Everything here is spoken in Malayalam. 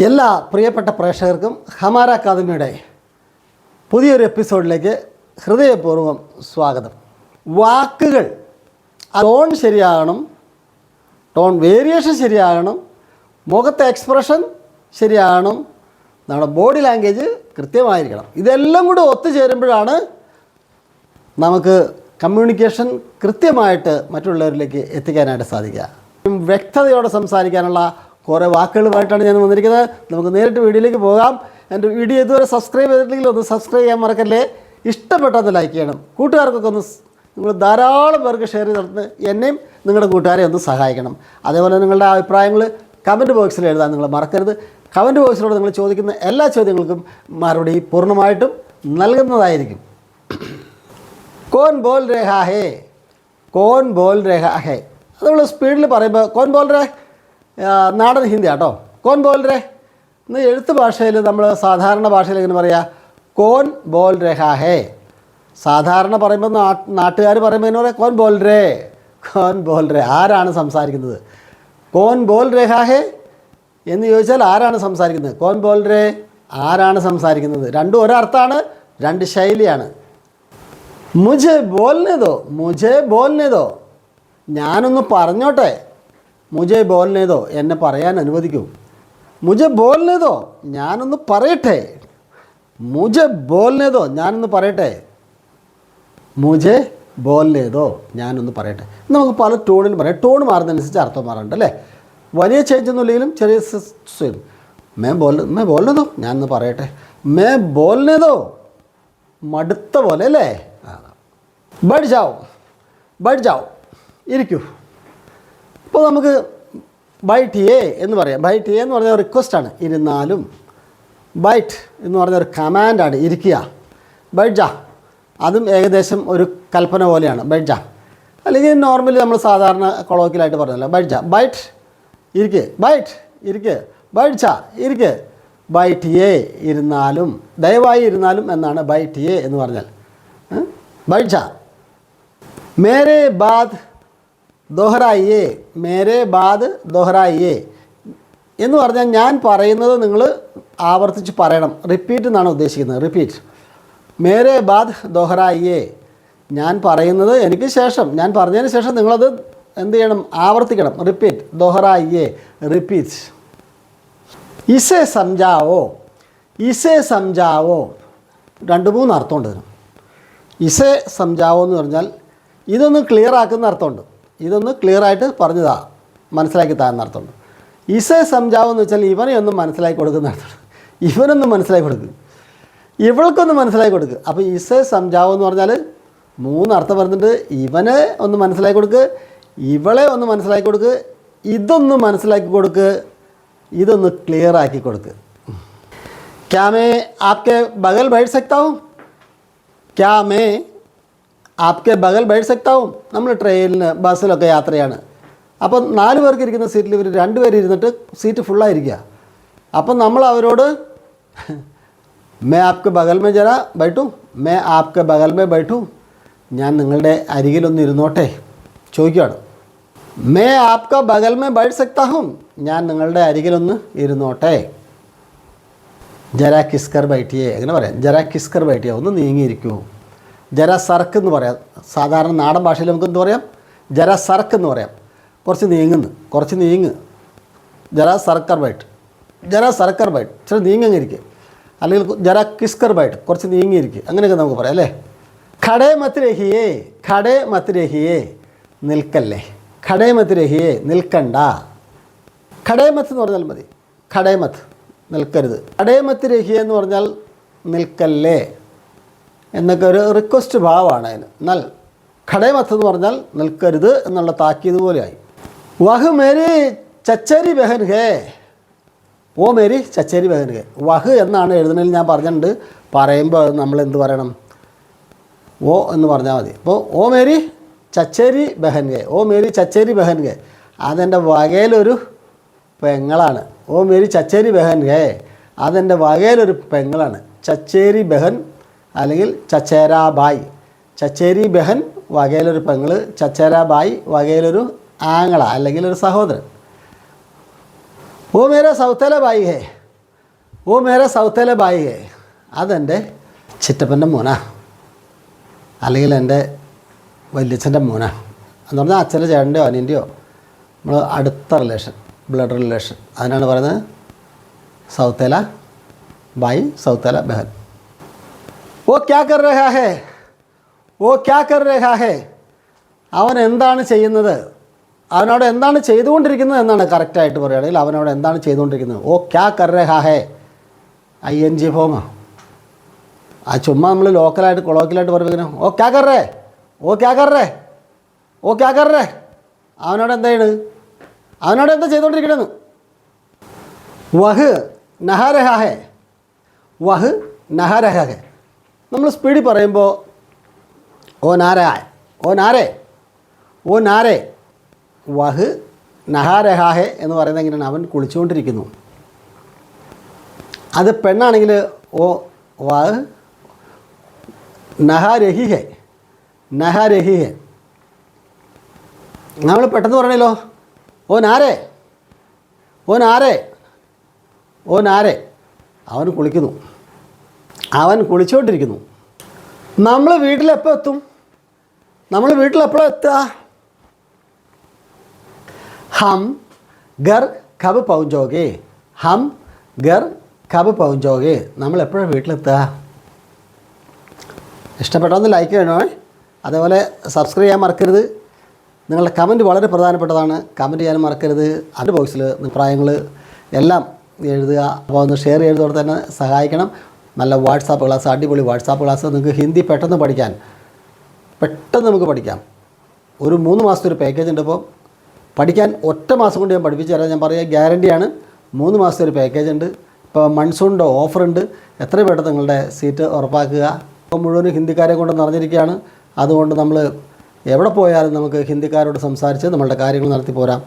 എല്ലാ പ്രിയപ്പെട്ട പ്രേക്ഷകർക്കും ഹമാര അക്കാദമിയുടെ പുതിയൊരു എപ്പിസോഡിലേക്ക് ഹൃദയപൂർവം സ്വാഗതം. വാക്കുകൾ ടോൺ ശരിയാകണം ടോൺ വേരിയേഷൻ ശരിയാകണം മുഖത്തെ എക്സ്പ്രഷൻ ശരിയാകണം നമ്മുടെ ബോഡി ലാംഗ്വേജ് കൃത്യമായിരിക്കണം. ഇതെല്ലാം കൂടി ഒത്തുചേരുമ്പോഴാണ് നമുക്ക് കമ്മ്യൂണിക്കേഷൻ കൃത്യമായിട്ട് മറ്റുള്ളവരിലേക്ക് എത്തിക്കാനായിട്ട് സാധിക്കുക. വ്യക്തതയോടെ സംസാരിക്കാനുള്ള കുറേ വാക്കുകളുമായിട്ടാണ് ഞാൻ വന്നിരിക്കുന്നത്. നമുക്ക് നേരിട്ട് വീഡിയോയിലേക്ക് പോകാം. എന്റെ വീഡിയോ ഇതുവരെ സബ്സ്ക്രൈബ് ചെയ്തിട്ടില്ലെങ്കിൽ ഒന്ന് സബ്സ്ക്രൈബ് ചെയ്യാൻ മറക്കല്ലേ? ഇഷ്ടപ്പെട്ടത് ലൈക്ക് ചെയ്യണം. കൂട്ടുകാർക്കൊക്കെ ഒന്ന് നിങ്ങൾ ധാരാളം പേർക്ക് ഷെയർ ചെയ്ത് നടന്ന് എന്നെയും നിങ്ങളുടെ കൂട്ടുകാരെ ഒന്ന് സഹായിക്കണം. അതേപോലെ നിങ്ങളുടെ അഭിപ്രായങ്ങൾ കമന്റ് ബോക്സിൽ എഴുതാൻ നിങ്ങൾ മറക്കരുത്. കമന്റ് ബോക്സിലൂടെ നിങ്ങൾ ചോദിക്കുന്ന എല്ലാ ചോദ്യങ്ങൾക്കും മറുപടി പൂർണമായിട്ടും നൽകുന്നതായിരിക്കും. കോൻ ബോൽ രേഖാ ഹേ. കോൻ ബോൽ രേഖാ ഹേ. അത് നമ്മൾ സ്പീഡിൽ പറയുമ്പോൾ കോൻ ബോൽ രേ ആ, നാടൻ ഹിന്ദി ആട്ടോ കോൻ ബോൽ രേ എന്ന് എഴുത്ത് ഭാഷയിൽ നമ്മൾ സാധാരണ ഭാഷയിൽ എങ്ങനെ പറയുക കോൻ ബോൽ രഹാ ഹേ. സാധാരണ പറയുമ്പോൾ നാട്ടുകാർ പറയുമ്പോൾ എന്നെ പറയാം? കോൻ ബോൽ രേ കോൻ ബോൽ രേ ആരാണ് സംസാരിക്കുന്നത്? കോൻ ബോൽ രഹാ ഹേ എന്ന് ചോദിച്ചാൽ ആരാണ് സംസാരിക്കുന്നത്? കോൻ ബോൽ രേ ആരാണ് സംസാരിക്കുന്നത്? രണ്ടും ഒരർത്ഥമാണ് രണ്ട് ശൈലിയാണ്. മുജെ ബോൽനെതോ മുജെ ബോൽനെതോ ഞാനൊന്ന് പറഞ്ഞോട്ടെ. മുജെ ബോലിനേതോ എന്നെ പറയാൻ അനുവദിക്കൂ. മുജെ ബോലിനേതോ ഞാനൊന്ന് പറയട്ടെ. മുജെ ബോലിനേതോ ഞാനൊന്ന് പറയട്ടെ. മുജെ ബോലിനേതോ ഞാനൊന്ന് പറയട്ടെ. നമുക്ക് പല ടോണിൽ പറയാം. ടോൺ മാറുന്നതനുസരിച്ച് അർത്ഥം മാറുന്നുണ്ട് അല്ലേ? വലിയ ചേഞ്ച് ഒന്നുമില്ലെങ്കിലും ചെറിയ സ്വയം മേ ബോൽ മേ ബോലിനേതോ ഞാനൊന്ന് പറയട്ടെ. മേ ബോലിനേതോ മടുത്ത പോലെ അല്ലേ? ബഡ് ജാവും ബഡ് ജാവും ഇരിക്കൂ. ഇപ്പോൾ നമുക്ക് ബൈറ്റ് എ എന്ന് പറയാം. ബൈറ്റ് എ എന്ന് പറഞ്ഞ ആണ്. ഇരുന്നാലും ബൈറ്റ് എന്ന് പറഞ്ഞ ഒരു കമാൻഡാണ് ഇരിക്കുക. ബൈറ്റ് ജാ. അതും ഏകദേശം ഒരു കൽപ്പന പോലെയാണ്. ബൈറ്റ് ജാ. അല്ലെങ്കിൽ നോർമലി നമ്മൾ സാധാരണ കൊളോക്കിലായിട്ട് പറഞ്ഞല്ലോ. ബൈറ്റ് ജാ. ബൈറ്റ് ഇരിക്ക്. ബൈറ്റ് ഇരിക്ക്. ചാ ഇരിക്ക്. ബൈറ്റ് എ ഇരുന്നാലും ദയവായി ഇരുന്നാലും എന്നാണ് ബൈറ്റ് എ എന്ന് പറഞ്ഞാൽ. ബൈജ മേരെ ബാദ് ദോഹറായിയേ മേരെ ബാദ് ദോഹറായിയേ. എന്ന് പറഞ്ഞാൽ ഞാൻ പറയുന്നത് നിങ്ങൾ ആവർത്തിച്ച് പറയണം. റിപ്പീറ്റ് എന്നാണ് ഉദ്ദേശിക്കുന്നത്. റിപ്പീറ്റ് മേരെ ബാദ് ദോഹറായിയേ. ഞാൻ പറയുന്നത് എനിക്ക് ശേഷം ഞാൻ പറഞ്ഞതിന് ശേഷം നിങ്ങളത് എന്ത് ചെയ്യണം? ആവർത്തിക്കണം. റിപ്പീറ്റ് ദോഹറായിയേ. റിപ്പീറ്റ് ഇസേ സംജാവോ? ഇസേ സംജാവോ? രണ്ട് മൂന്ന് അർത്ഥമുണ്ട് ഇസെ സംജാവോ എന്ന് പറഞ്ഞാൽ ഇതൊന്ന് ക്ലിയർ ആക്കുന്ന അർത്ഥമുണ്ട്. ഇതൊന്ന് ക്ലിയർ ആയിട്ട് പറഞ്ഞതാ. മനസ്സിലാക്കി താന്നർത്ഥമുണ്ട് ഈസെ സംജാവ് എന്ന് വെച്ചാൽ ഇവനെ ഒന്നും മനസ്സിലാക്കി കൊടുക്കുന്നർത്ഥം ഇവനൊന്നും മനസ്സിലാക്കി കൊടുക്കും. ഇവൾക്കൊന്ന് മനസ്സിലാക്കി കൊടുക്കുക അപ്പോൾ ഈസെ സംജാവ് എന്ന് പറഞ്ഞാൽ മൂന്നർത്ഥം പറഞ്ഞിട്ട് ഇവനെ ഒന്ന് മനസ്സിലാക്കി കൊടുക്കുക ഇവളെ ഒന്ന് മനസ്സിലാക്കി കൊടുക്കുക ഇതൊന്ന് മനസ്സിലാക്കി കൊടുക്കുക ഇതൊന്ന് ക്ലിയർ ആക്കി കൊടുക്കുക ക്യാമേ ആപ്കെ ബഗൽ ബൈഠ് സക്താവും? ക്യാമേ ആപ്കെ ബഗൽ ബൈഡ് സെക്താവും നമ്മൾ ട്രെയിനിന് ബസ്സിലൊക്കെ യാത്രയാണ് അപ്പം നാല് പേർക്ക് ഇരിക്കുന്ന സീറ്റിൽ ഇവർ രണ്ട് പേര് ഇരുന്നിട്ട് സീറ്റ് ഫുള്ളായിരിക്കുക അപ്പം നമ്മൾ അവരോട് മേ ആപ്കെ ബഗൽ മേ ജന ബൈട്ടു മേ ആപ്കെ ബഗൽ മേ ബൈട്ടു ഞാൻ നിങ്ങളുടെ അരികിലൊന്ന് ഇരുന്നോട്ടെ ചോദിക്കുകയാണ് മേ ആപ്ക ബഗൽ മേ ബൈഡ് സെക്താഹും ഞാൻ നിങ്ങളുടെ അരികിലൊന്ന് ഇരുന്നോട്ടെ ജരാ കിസ്കർ ബൈറ്റിയെ അങ്ങനെ പറയാം ജരാ കിസ്കർ ബൈറ്റിയെ ഒന്ന് നീങ്ങിയിരിക്കൂ ജര സർക്ക് എന്ന് പറയാം. സാധാരണ നാടൻ ഭാഷയിൽ നമുക്ക് എന്ത് പറയാം? ജരസർക്ക് എന്ന് പറയാം. കുറച്ച് നീങ്ങുന്നു. കുറച്ച് നീങ്ങ്. ജര സർക്കർ ബൈറ്റ് ജര സർക്കർ ബൈറ്റ് ഇച്ചിരി നീങ്ങിയിരിക്കുക അല്ലെങ്കിൽ ജര കിസ്കർ ബൈറ്റ് കുറച്ച് നീങ്ങിയിരിക്കുക അങ്ങനെയൊക്കെ നമുക്ക് പറയാം അല്ലേ? ഖടേ മത്രഹിയേ ഖടേ മത്രഹിയേ നിൽക്കല്ലേ? ഖടേ മത്രഹിയേ നിൽക്കണ്ട. ഖടേമത്ത് എന്ന് പറഞ്ഞാൽ മതി. ഖടേമത്ത് നിൽക്കരുത്. ഖടേമത്ത് രഹിയ പറഞ്ഞാൽ നിൽക്കല്ലേ? എന്നൊക്കെ ഒരു റിക്വസ്റ്റ് ഭാവമാണ് അതിന്. എന്നാൽ ഖടേമത്ത് എന്ന് പറഞ്ഞാൽ നിൽക്കരുത് എന്നുള്ള താക്കീത് പോലെയായി. വഹ് മേരി ചച്ചരി ബഹൻ ഹേ. ഓ മേരി ചച്ചരി ബഹൻ ഹേ. വഹ് എന്നാണ് എഴുതുന്നതിൽ ഞാൻ പറഞ്ഞിട്ടുണ്ട്. പറയുമ്പോൾ നമ്മൾ എന്ത് പറയണം? ഓ എന്ന് പറഞ്ഞാൽ മതി. അപ്പോൾ ഓ മേരി ചച്ചേരി ബഹൻഗെ ഓ മേരി ചച്ചേരി ബഹൻഗെ അതെന്റെ വകയിലൊരു പെങ്ങളാണ്. ഓ മേരി ചച്ചേരി ബഹൻഗെ അതെന്റെ വകയിലൊരു പെങ്ങളാണ്. ചച്ചേരി ബഹൻ അല്ലെങ്കിൽ ചച്ചേരാബായ് ചച്ചേരി ബഹൻ വകയിലൊരു പെങ്ങൾ ചച്ചേരാബായ് വകയിലൊരു ആങ്ങള അല്ലെങ്കിൽ ഒരു സഹോദരൻ. ഓ മേര സൗത്തല ബായി ഹേ ഓ മേര സൗത്തേലെ ഹേ അതെന്റെ ചിറ്റപ്പന്റെ മോന. അല്ലെങ്കിൽ എന്റെ വല്യച്ഛന്റെ മോന. എന്ന് പറഞ്ഞാൽ അച്ഛന്റെ ചേട്ടന്റെയോ അനിയന്റെയോ നമ്മൾ അടുത്ത റിലേഷൻ ബ്ലഡ് റിലേഷൻ അതിനാണ് പറയുന്നത് സൗത്തേല ബായി സൗത്തേല ബഹൻ. ഓ ക്യാ കർ രഹാ ഹേ ഓ ക്യാ കർ രഹാ ഹേ അവൻ എന്താണ് ചെയ്യുന്നത്? അവനോട് എന്താണ് ചെയ്തുകൊണ്ടിരിക്കുന്നത് എന്നാണ് കറക്റ്റായിട്ട് പറയുകയാണെങ്കിൽ അവനോട് എന്താണ് ചെയ്തുകൊണ്ടിരിക്കുന്നത്? ഓ ക്യാ കർ രഹാ ഹേ? I N G form. ആ ചുമ്മാ നമ്മൾ ലോക്കലായിട്ട് കൊളോക്കിലായിട്ട് പറയുമ്പോൾ ഓ ക്യാ കർ രേ? ഓ ക്യാ കർ രേ? ഓ ക്യാ കർ രേ? അവനോട് എന്താണ് അവനോട് എന്താ ചെയ്തുകൊണ്ടിരിക്കണമെന്ന് വഹ് നഹാരഹാഹേ വഹ് നഹാരഹാഹേ നമ്മൾ സ്പീഡിൽ പറയുമ്പോൾ ഓ നാരായ ഓ നാരേ ഓ നാരേ വഹ് നഹാരഹാഹെ എന്ന് പറയുന്നത് എങ്ങനെയാണ്? അവൻ കുളിച്ചുകൊണ്ടിരിക്കുന്നു. അത് പെണ്ണാണെങ്കിൽ ഓ വഹ് നഹാരഹിഹെ നഹാരഹിഹെ. നമ്മൾ പെട്ടെന്ന് പറയണല്ലോ ഓ നാരേ ഓ നാരേ ഓ നാരേ. അവൻ കുളിക്കുന്നു. അവൻ കുളിച്ചുകൊണ്ടിരിക്കുന്നു നമ്മൾ വീട്ടിലെപ്പോൾ എത്തും? നമ്മൾ വീട്ടിലെപ്പോഴും എത്തുക? ഹം ഗർ കബ് പൗഞ്ചോകെ ഹം ഗർ കബ് പൗഞ്ചോകെ നമ്മൾ എപ്പോഴാണ് വീട്ടിലെത്തുക? ഇഷ്ടപ്പെട്ടൊന്ന് ലൈക്ക് ചെയ്യണേ അതേപോലെ സബ്സ്ക്രൈബ് ചെയ്യാൻ മറക്കരുത്. നിങ്ങളുടെ കമന്റ് വളരെ പ്രധാനപ്പെട്ടതാണ്. കമന്റ് ചെയ്യാനും മറക്കരുത്. അതിന്റെ ബോക്സിൽ അഭിപ്രായങ്ങൾ എല്ലാം എഴുതുക. അപ്പോൾ ഒന്ന് ഷെയർ ചെയ്തതോടെ തന്നെ സഹായിക്കണം. നല്ല വാട്സാപ്പ് ക്ലാസ് അടിപൊളി വാട്സാപ്പ് ക്ലാസ്. നിങ്ങൾക്ക് ഹിന്ദി പെട്ടെന്ന് പഠിക്കാൻ പെട്ടെന്ന് നമുക്ക് പഠിക്കാം. ഒരു മൂന്ന് മാസത്തെ ഒരു പാക്കേജ് ഉണ്ട് ഇപ്പോൾ പഠിക്കാൻ ഒറ്റ മാസം കൊണ്ട് ഞാൻ പഠിപ്പിച്ചു തരാം. ഞാൻ പറയുക ഗ്യാരണ്ടിയാണ് മൂന്ന് മാസത്തെ ഒരു പാക്കേജ് ഉണ്ട്. ഇപ്പോൾ മൺസൂണിന്റെ ഉണ്ട്. എത്ര പെട്ടെന്ന് നിങ്ങളുടെ സീറ്റ് ഉറപ്പാക്കുക. ഇപ്പോൾ മുഴുവനും ഹിന്ദിക്കാരെ കൊണ്ട് നിറഞ്ഞിരിക്കുകയാണ്. അതുകൊണ്ട് നമ്മൾ എവിടെ പോയാലും നമുക്ക് ഹിന്ദിക്കാരോട് സംസാരിച്ച് നമ്മളുടെ കാര്യങ്ങൾ നടത്തി പോരാം.